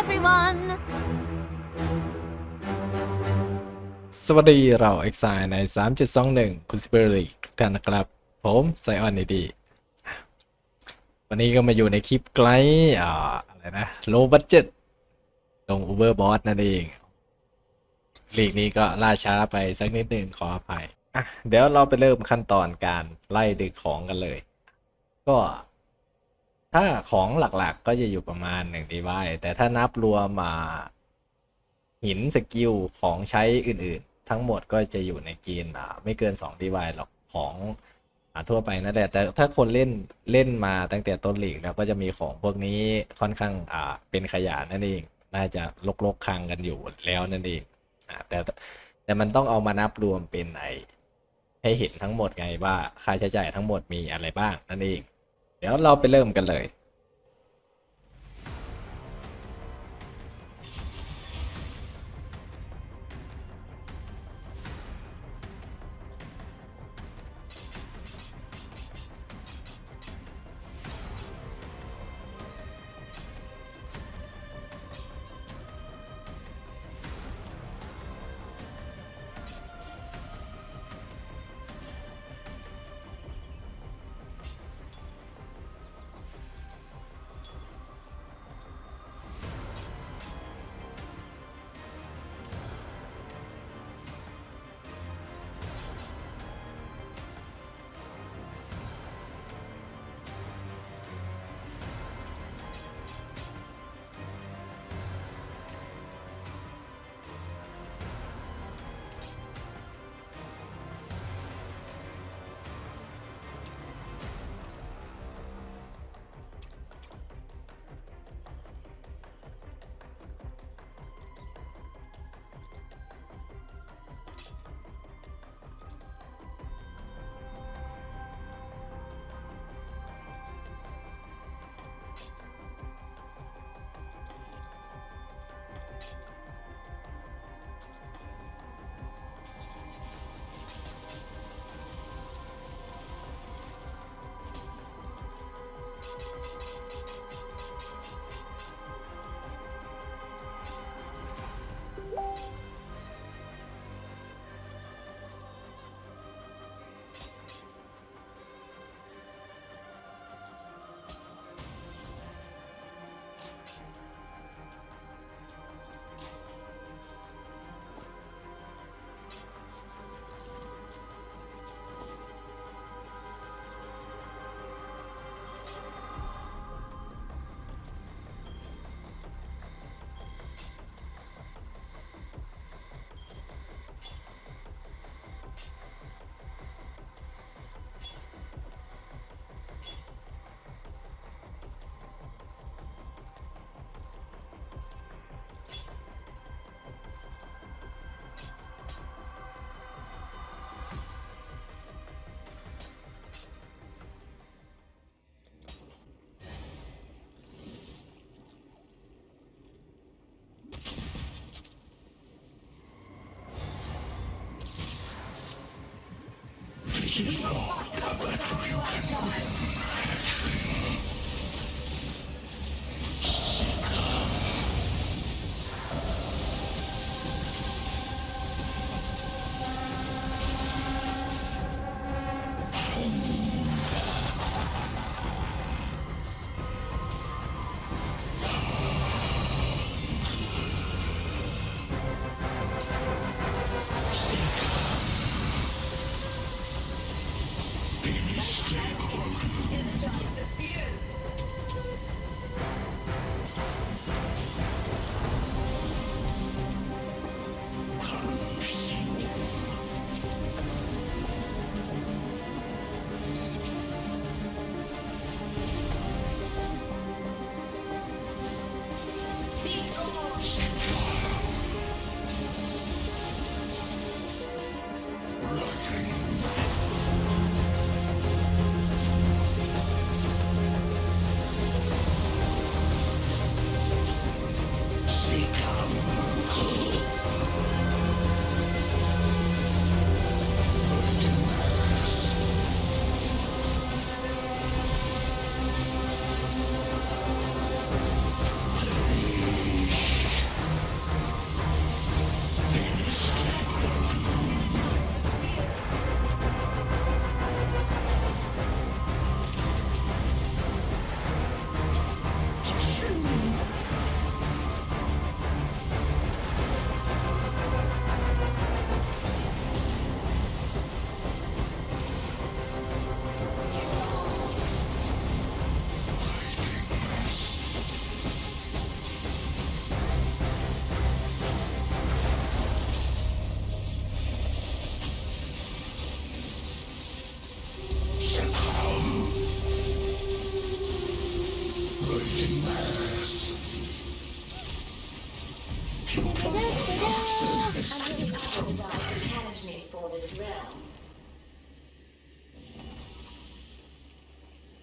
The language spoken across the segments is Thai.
everyone. สวัสดีเราเอ็กซใน3.21 คุณสเปอร์ลีทุกท่านนะครับ ผมไซออนดี วันนี้ก็มาอยู่ในคลิปไกลอ่าอะไรนะ โลบั d เจ็ตลง Uber Boss นั่นเองลีกนี้ก็ล่าช้าไปสักนิดหนึ่งขออภัย อะ เดี๋ยวเราไปเริ่มขั้นตอนการไล่ดึกของกันเลย ก็ ถ้าของหลักๆ ก็จะอยู่ประมาณหนึ่งดีไวแต่ถ้านับรวมมาหินสกิลของใช้อื่นๆ ทั้งหมดก็จะอยู่ในเกณฑ์อ่าไม่เกิน2ดีไวหรอกของอ่าทั่วไปนั่นแหละแต่ถ้าคนเล่นเล่นมาตั้งแต่ต้นหลีกแล้วก็จะมีของพวกนี้ค่อนข้างอ่าเป็นขยะนั่นเองน่าจะลกๆคังกันอยู่แล้วนั่นเองอ่าแต่แต่มันต้องเอามานับรวมเป็นไอให้เห็นทั้งหมดไงว่าค่าใช้จ่ายทั้งหมดมีอะไรบ้างนั่นเอง เดี๋ยวเราไปเริ่มกันเลย This is war.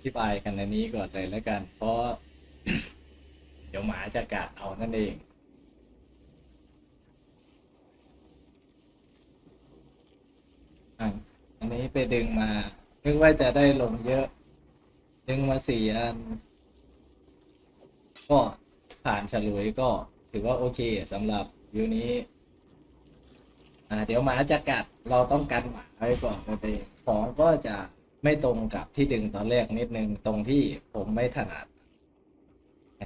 ธิบายกันในนี้ก่อนเลยแล้วกัน เพราะ เดี๋ยวหมาจะกัดเอานั่นเอง อันนี้ไปดึงมา นึกว่าจะได้ลงเยอะ ดึงมาสี่อัน ก็ผ่านฉลุยก็ถือว่าโอเคสำหรับวิวนี้ อ่า เดี๋ยวหมาจะกัด เราต้องกันหมาไว้ก่อนนั่นเองของก็จะ ไม่ตรงกับที่ดึงตอนแรกนิดนึงตรงที่ผมไม่ถนัด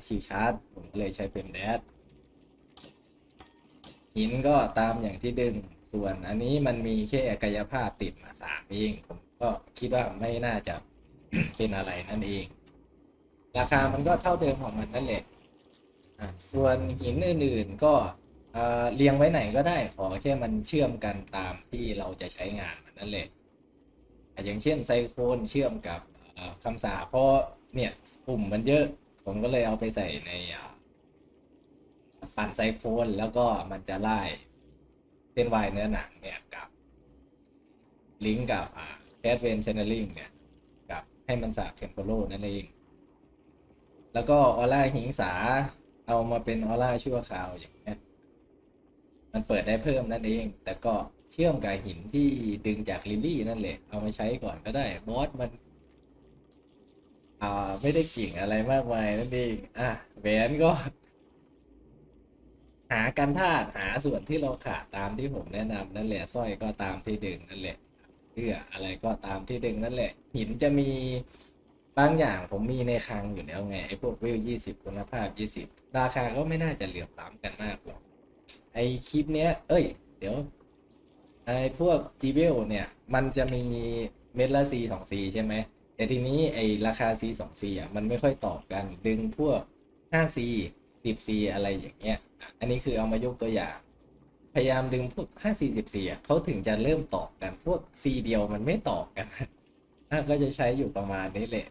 ชิวชาร์จผมเลยใช้เป็นแดดหินก็ตามอย่างที่ดึงส่วนอันนี้มันมีแค่กายภาพติดมาสามเอง ผมก็คิดว่าไม่น่าจะเป็นอะไรนั่นเอง ราคามันก็เท่าเดิมของมันนั่นแหละส่วนหินอื่นๆก็เอ่อเรียงไว้ไหนก็ได้ขอแค่มันเชื่อมกันตามที่เราจะใช้งานมันนั่นแหละ อะอย่างเช่นไซโคนเชื่อมกับคำสาเพราะเนี่ยปุ่มมันเยอะ ผมก็เลยเอาไปใส่ในปั่นไซโคนแล้วก็มันจะไล่เส้นวายเนื้อหนังเนี่ยกับ ลิงก์กับแคดเวนเช n น e ลิงเนี่ยกับให้มันสาบเทมโพโลนั่นเอง แล้วก็ออร่าหิงสาเอามาเป็นออร่าชั่วคราวอย่างเงี้ยมันเปิดได้เพิ่มนั่นเอง แต่ก็ เชื่อมกับหินที่ดึงจากลิลลี่นั่นแหละ เอามาใช้ก่อนก็ได้บอสมัน อ่า ไม่ได้เก่งอะไรมากมายนั่นเองอะแหวนก็ หากันธาตุหาส่วนที่เราขาดตามที่ผมแนะนำนั่นแหละสร้อยก็ตามที่ดึงนั่นแหละเสื้ออะไรก็ตามที่ดึงนั่นแหละ หินจะมีบางอย่างผมมีในคลังอยู่แล้วไงไอ้พวกวิวยี่สิบคุณภาพยี่สิบราคาก็ไม่น่าจะเหลื่อมล้ำกันมากหรอกไอ้คลิปเนี้ย เอ้ย เดี๋ยว ไอพวกจีเวลเนี่ย มันจะมีเม็ดละซีสองซีใช่ไหม แต่ทีนี้ไอราคาซีสองซีอะมันไม่ค่อยต่อกัน ดึงพวกห้าซีสิบซีอะไรอย่างเงี้ย อันนี้คือเอามายกตัวอย่าง พยายามดึงพวกห้าสี่สิบซีอะเขาถึงจะเริ่มต่อกัน พวกซีเดียวมันไม่ต่อกันอะก็จะใช้อยู่ประมาณนี้แหละ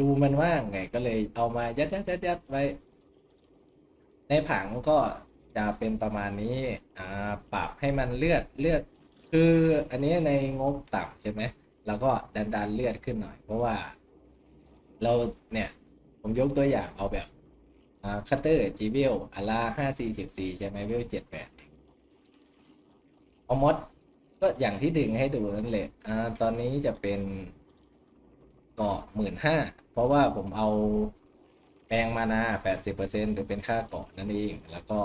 ดูมันว่างไงก็เลยเอามายัดยัดยัดยัดไว้ ในผังก็ จะเป็นประมาณนี้อ่าปรับให้มันเลือดเลือด คืออันนี้ในงบต่ำใช่ไหมเราก็ดันดันเลือดขึ้นหน่อย เพราะว่า เราเนี่ย ผมยกตัวอย่างเอาแบบอ่าคัตเตอร์จีเวลอาร่าห้าสี่สิบสี่ใช่ไหมเวลเจ็ดแปดเอามดก็อย่างที่ดึงให้ดูนั่นแหละอ่าตอนนี้จะเป็นเกาะหมื่นห้าเพราะว่าผมเอา แปลงมานาแปดสิบเปอร์เซ็นหรือเป็นค่าเกาะนั่นเอง แล้วก็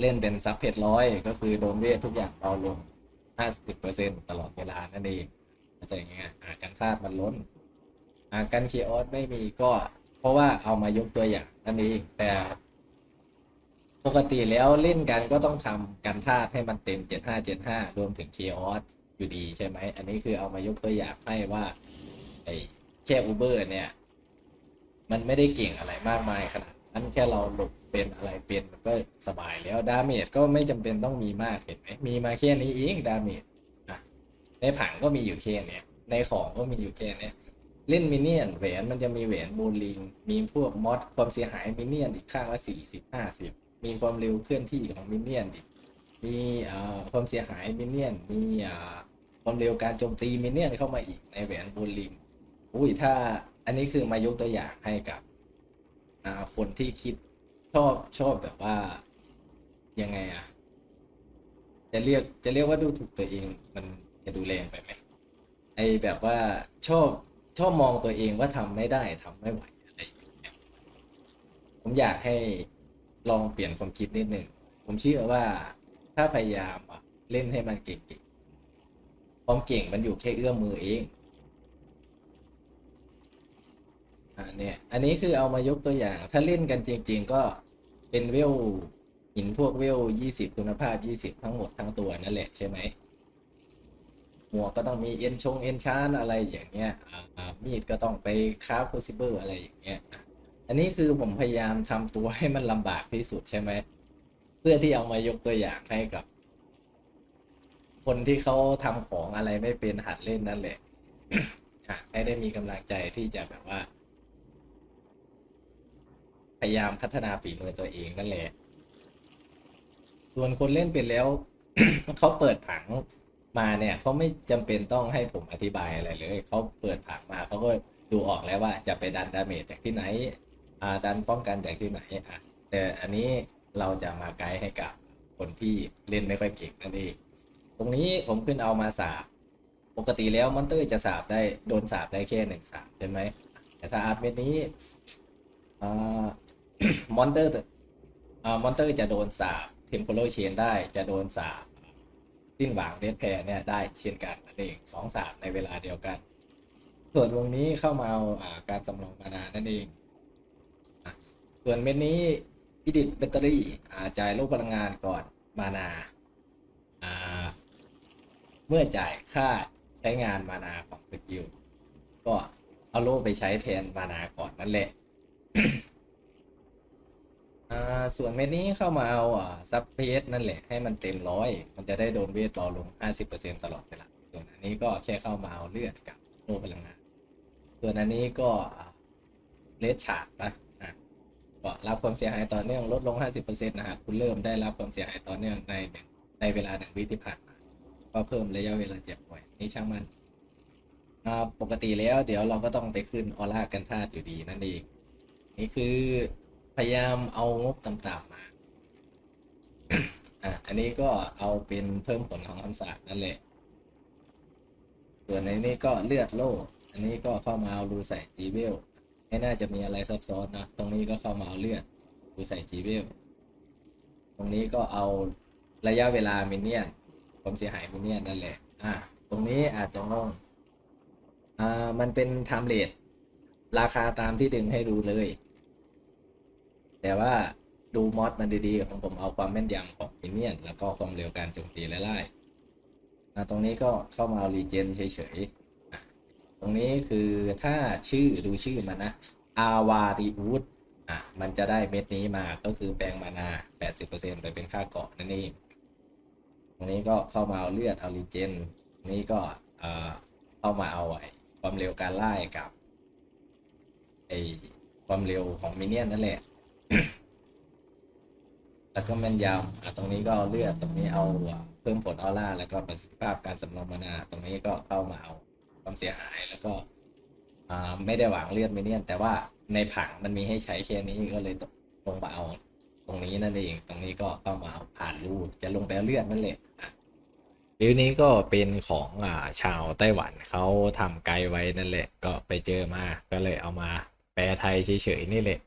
เล่นเป็นซับเพจร้อยก็คือโดนเวททุกอย่างเบาลงห้าสิบเปอร์เซ็นตลอดเวลานั่นเองเข้าใจงไงอ่าการคาดมันล้นอ่ากันเคออสไม่มีก็เพราะว่าเอามายกตัวอย่างนั่นเอง แต่ปกติแล้วเล่นกันก็ต้องทำกันธาตุให้มันเต็ม 7575 รวมถึง k ออสอยู่ดีใช่ไหม อันนี้คือเอามายกตัวอย่างให้ว่าไอ้แค่อูเบอร์เนี่ย มันไม่ได้เก่งอะไรมากมายขนาดนั้นแค่เราหลบเป็นอะไรเป็นมันก็สบายแล้วดาเมจก็ไม่จำเป็นต้องมีมากเห็นไหมมีมาแค่นี้เองดาเมจอะในผังก็มีอยู่แค่เนี้ยในของก็มีอยู่แค่เนี้ยเล่นมินเนี่ยนแหวนมันจะมีแหวนโบลิง มีพวกมอดความเสียหายมินเนี่ยนอีกข้างละสี่สิบห้าสิบมีความเร็วเคลื่อนที่ของมินเนี่ยนอีกมีอ่าความเสียหายมินเนี่ยนมีอ่าความเร็วการโจมตีมินเนี่ยนเข้ามาอีกในแหวนโบลิงอุ้ยถ้า อันนี้คือมายกตัวอย่างให้กับคนที่คิดชอบชอบแบบว่ายังไงอะจะเรียกจะเรียกว่าดูถูกตัวเองมันจะดูแรงไปไหมไอแบบว่าชอบชอบมองตัวเองว่าทำไม่ได้ทำไม่ไหวอะไรอย่างเงี้ยผมอยากให้ลองเปลี่ยนความคิดนิดนึงผมเชื่อว่าถ้าพยายามอะเล่นให้มันเก่งๆความเก่งมันอยู่แค่เอื้อมมือเอง อ่าเนี่ย อันนี้คือเอามายกตัวอย่าง ถ้าเล่นกันจริง ๆ ก็เป็นเวลหินพวกเวลยี่สิบคุณภาพยี่สิบทั้งหมดทั้งตัวนั่นแหละใช่ไหมหมวกก็ต้องมีเอ็นชงเอ็นชานอะไรอย่างเงี้ยมีดก็ต้องไปคราฟคูซิเบิลอะไรอย่างเงี้ย อันนี้คือผมพยายามทำตัวให้มันลำบากที่สุดใช่ไหม เพื่อที่เอามายกตัวอย่างให้กับ คนที่เขาทำของอะไรไม่เป็นหัดเล่นนั่นแหละอะให้ได้มีกำลังใจที่จะแบบว่า ยายามพัฒนาฝีมือตัวเองนั่นแหละ ส่วนคนเล่นเป็นแล้วเขาเปิดผังมาเนี่ยเขาไม่จำเป็นต้องให้ผมอธิบายอะไรเลยเขาเปิดผังมาเขาก็ดูออกแล้วว่าจะไปดันดาเมจจากที่ไหนอ่าดันป้องกันจากที่ไหนอะแต่อันนี้เราจะมาไกด์ให้กับคนที่เล่นไม่ค่อยเก่งนั่นเองตรงนี้ผมขึ้นเอามาสาบปกติแล้วมอนเตอร์จะสาบได้โดนสาบได้แค่หนึ่งสาบใช่ไหมแต่ถ้าอัพเม็ดนี้อ่า มอนเตอร์อ่ามอนเตอร์จะโดนสาบเทมโพโลเชนได้จะโดนสาบสิ้นหวังเดนแพรเนี่ยได้เช่นกันนั่นเองสองสาบในเวลาเดียวกัน ส่วนวงนี้เข้ามาเอาอาการสำรองมานานั่นเองส่วนเม็ดนี้พิดิตแบตเตอรี่าจ่ายโลกพลังงานก่อนมานาาเมื่อจ่ายค่าใช้งานมานาของสกิลก็เอาโล่ไปใช้แทนมานาก่อนนั่นแหละ อ่าส่วนเม็ดนี้เข้ามาเอาอ่าซับเพสนั่นแหละให้มันเต็มร้อยมันจะได้โดนเวทเบาลง 50%ตลอดเวลาส่วนอันนี้ก็แค่เข้ามาเอาเลือดกับโลพลังงานส่วนอันนี้ก็เลดฉาดนะอะก็รับความเสียหายต่อเนื่องลดลง 50%นะฮะคุณเริ่มได้รับความเสียหายต่อเนื่องในในเวลาหนึ่งวิที่ผ่านมาก็เพิ่มระยะเวลาเจ็บป่วยนี่ช่างมันปกติแล้วเดี๋ยวเราก็ต้องไปขึ้นออร่ากันธาตุอยู่ดีนั่นเองนี่คือ พยายามเอางบต่ำๆมา อะ อันนี้ก็เอาเป็นเพิ่มผลของคำสาปนั่นแหละ ส่วนในนี้ก็เลือดโล่อันนี้ก็เข้ามาเอารูใส่จีเวล ไม่น่าจะมีอะไรซับซ้อนนะ ตรงนี้ก็เข้ามาเอาเลือดดูใส่จีเวล ตรงนี้ก็เอาระยะเวลามินเนี่ยนความเสียหายมินเนี่ยนนั่นแหละ อะ ตรงนี้อาจจะงงอ่า มันเป็นไทม์เลทราคาตามที่ดึงให้ดูเลย แต่ว่าดูมอดมันดีๆของผมเอาความแม่นยำของมินเนี่ยน แล้วก็ความเร็วการโจมตีไล่ๆอะตรงนี้ก็เข้ามาเอารีเจนเฉยๆ ตรงนี้คือถ้าชื่อดูชื่อมันนะ อาวาริอูดอะ มันจะได้เม็ดนี้มาก็คือแปลงมานา 80%ไปเป็นค่าเกาะนั่นเองตรงนี้ก็เข้ามาเอาเลือดเอารีเจนตรงนี้ก็เอ่อเข้ามาเอาไอ้ความเร็วการไล่กับไอ้ความเร็วของมินเนี่ยนนั่นแหละ แล้วก็แม่นยำตรงนี้ก็เลือดตรงนี้เอาเพิ่มผลออร่าแล้วก็ประสิทธิภาพการสำรองมานา ตรงนี้ก็เข้ามาเอาความเสียหายแล้วก็ไม่ได้หวังเลือดมิเนียน แต่ว่าในผังมันมีให้ใช้แค่นี้ก็เลยลงมาเอา ตรงนี้นั่นเองตรงนี้ก็เข้ามาผ่านรูจะลงไปเลือดนั่นแหละวิวนี้ก็เป็นของอ่าชาวไต้หวันเขาทำไกด์ไว้นั่นแหละ ก็ไปเจอมาก็เลยเอามาแปลไทยเฉยๆนี่แหละ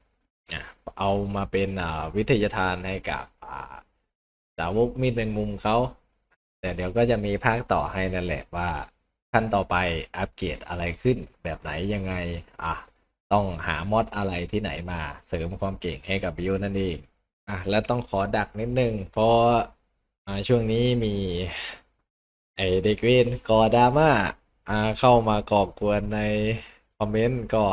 เอามาเป็นวิทยาทานให้กับสาวกมีดแมงมุมเขา แต่เดี๋ยวก็จะมีภาคต่อให้นั่นแหละว่าขั้นต่อไปอัปเกรดอะไรขึ้นแบบไหนยังไง อะ ต้องหามอดอะไรที่ไหนมาเสริมความเก่งให้กับบิวนั่นเองอะแล้วต้องขอดักนิดนึง เพราะช่วงนี้มี ไอเด็กเวนกอดราม่าอ่าเข้ามาก่อกวนในคอมเมนต์ก็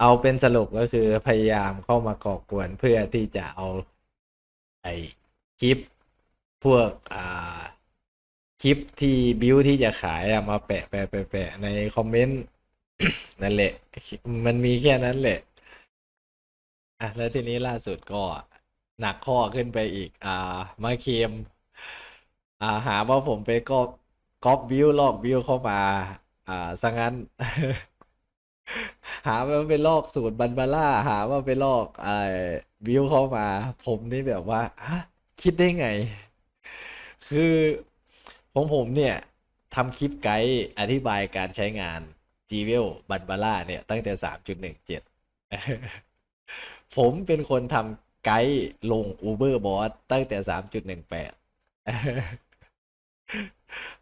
เอาเป็นสรุปก็คือพยายามเข้ามาก่อกวนเพื่อที่จะเอาไอคลิปพวกอ่าคลิปที่บิวที่จะขายอะมาแปะแปะแปะแปะในคอมเมนต์นั่นแหละ มันมีแค่นั้นแหละอะแล้วทีนี้ล่าสุดก็หนักข้อขึ้นไปอีก อ่า มาเคมอ่า หาว่าผมไปก็ก๊อปวิวลอกวิวเข้ามา อ่าซะงั้น หาว่าไปลอกสูตรบันบาร่า หาว่าไปลอกไอ้วิวเข้ามา ผมนี่แบบว่าฮะคิดได้ไง คือของผมเนี่ยทำคลิปไกด์อธิบายการใช้งาน g w e l บันบาร่าเนี่ยตั้งแต่ 3.17 ผมเป็นคนทำไกด์ลง Uber Boss ตั้งแต่ 3.18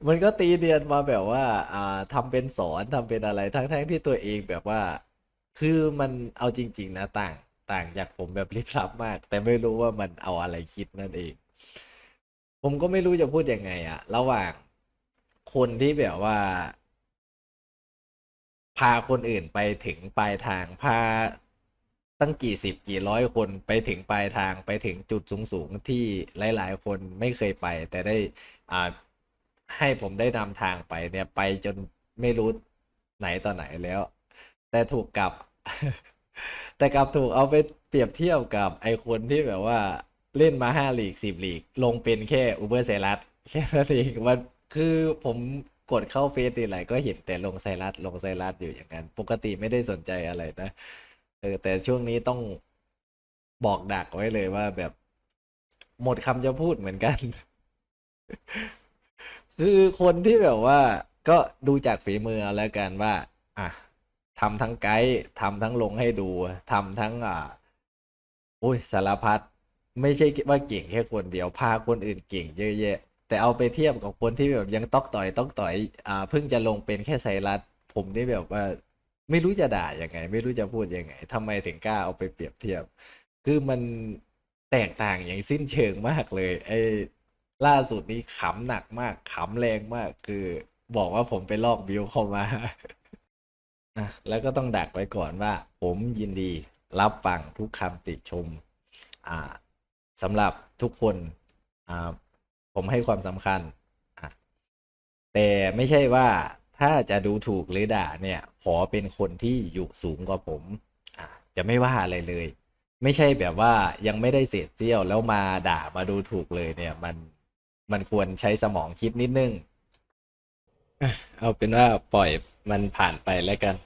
มันก็ตีเนียนมาแบบว่า อ่าทำเป็นสอนทำเป็นอะไรทั้งๆที่ตัวเองแบบว่า คือมันเอาจริง ๆ นะต่างต่างจากผมแบบลิบลับมาก แต่ไม่รู้ว่ามันเอาอะไรคิดนั่นเอง ผมก็ไม่รู้จะพูดยังไงอะระหว่างคนที่แบบว่า พาคนอื่นไปถึงปลายทางพาตั้งกี่สิบกี่ร้อยคนไปถึงปลายทางไปถึงจุดสูงสูงที่หลาย ๆ คนไม่เคยไป แต่ได้อ่า ให้ผมได้นำทางไปเนี่ยไปจนไม่รู้ไหนต่อไหนแล้ว แต่ถูกกลับ แต่กลับถูกเอาไปเปรียบเทียบกับไอคนที่แบบว่าเล่นมาห้าลีกสิบลีก ลงเป็นแค่อูเบอร์ไซรัสแค่นั้นเองมันคือผมกดเข้าเฟซทีไรก็เห็นแต่ลงไซรัสลงไซรัสอยู่อย่างนั้น ปกติไม่ได้สนใจอะไรนะเออแต่ช่วงนี้ต้องบอกดักไว้เลยว่าแบบหมดคำจะพูดเหมือนกัน คือคนที่แบบว่าก็ดูจากฝีมือเอาแล้วกันว่า อะทำทั้งไกด์ทำทั้งลงให้ดูทำทั้งอ่าโอ้ยสารพัดไม่ใช่ว่าเก่งแค่คนเดียวพาคนอื่นเก่งเยอะแยะ แต่เอาไปเทียบกับคนที่แบบยังตอกต่อยตอกต่อย อ่า เพิ่งจะลงเป็นแค่ไซรัสผมนี่แบบว่า ไม่รู้จะด่ายังไง ไม่รู้จะพูดยังไงทำไมถึงกล้าเอาไปเปรียบเทียบ คือมันแตกต่างอย่างสิ้นเชิงมากเลย ไอ ล่าสุดนี้ขำหนักมากขำแรงมากคือบอกว่าผมไปลอกบิวเข้ามาอะแล้วก็ต้องดักไว้ก่อนว่า ผมยินดีรับฟังทุกคำติชมอ่าสำหรับทุกคนอ่าผมให้ความสำคัญอะแต่ไม่ใช่ว่าถ้าจะดูถูกหรือด่าเนี่ย ขอเป็นคนที่อยู่สูงกว่าผมอะจะไม่ว่าอะไรเลย ไม่ใช่แบบว่ายังไม่ได้เศษเสี้ยวแล้วมาด่ามาดูถูกเลยเนี่ยมัน มันควรใช้สมองคิดนิดนึง เอาเป็นว่าปล่อยมันผ่านไปแล้วกัน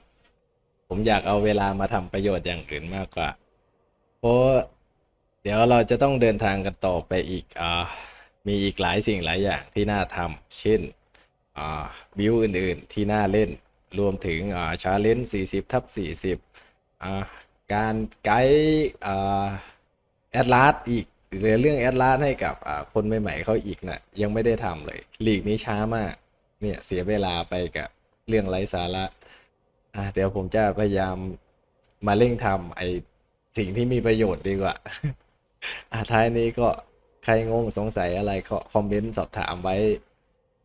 ผมอยากเอาเวลามาทำประโยชน์อย่างอื่นมากกว่า เพราะเดี๋ยวเราจะต้องเดินทางกันต่อไปอีกอ่ามีอีกหลายสิ่งหลายอย่างที่น่าทำเช่นอ่าบิวอื่นๆ ที่น่าเล่น รวมถึงอ่าชาเลนจ์40ทับ40อ่าการไกด์อ่าแอดลาสอีก หรือเรื่องแอดลาสให้กับคนใหม่ๆเขาอีกนะยังไม่ได้ทำเลย ลีกนี้ช้ามาก เนี่ยเสียเวลาไปกับเรื่องไร้สาระอะเดี๋ยวผมจะพยายามมาเร่งทำไอสิ่งที่มีประโยชน์ดีกว่าอะท้ายนี้ก็ใครงงสงสัยอะไรก็คอมเมนต์สอบถามไว้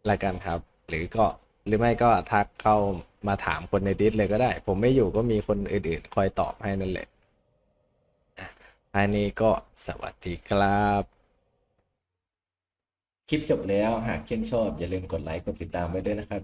ละกันครับ หรือก็หรือไม่ก็ทักเข้ามาถามคนในดิสเลยก็ได้ ผมไม่อยู่ก็มีคนอื่นๆ คอยตอบให้นั่นแหละ ท้ายนี้ก็สวัสดีครับ คลิปจบแล้วหากชื่นชอบ อย่าลืมกดไลค์กดติดตามไว้ด้วยนะครับ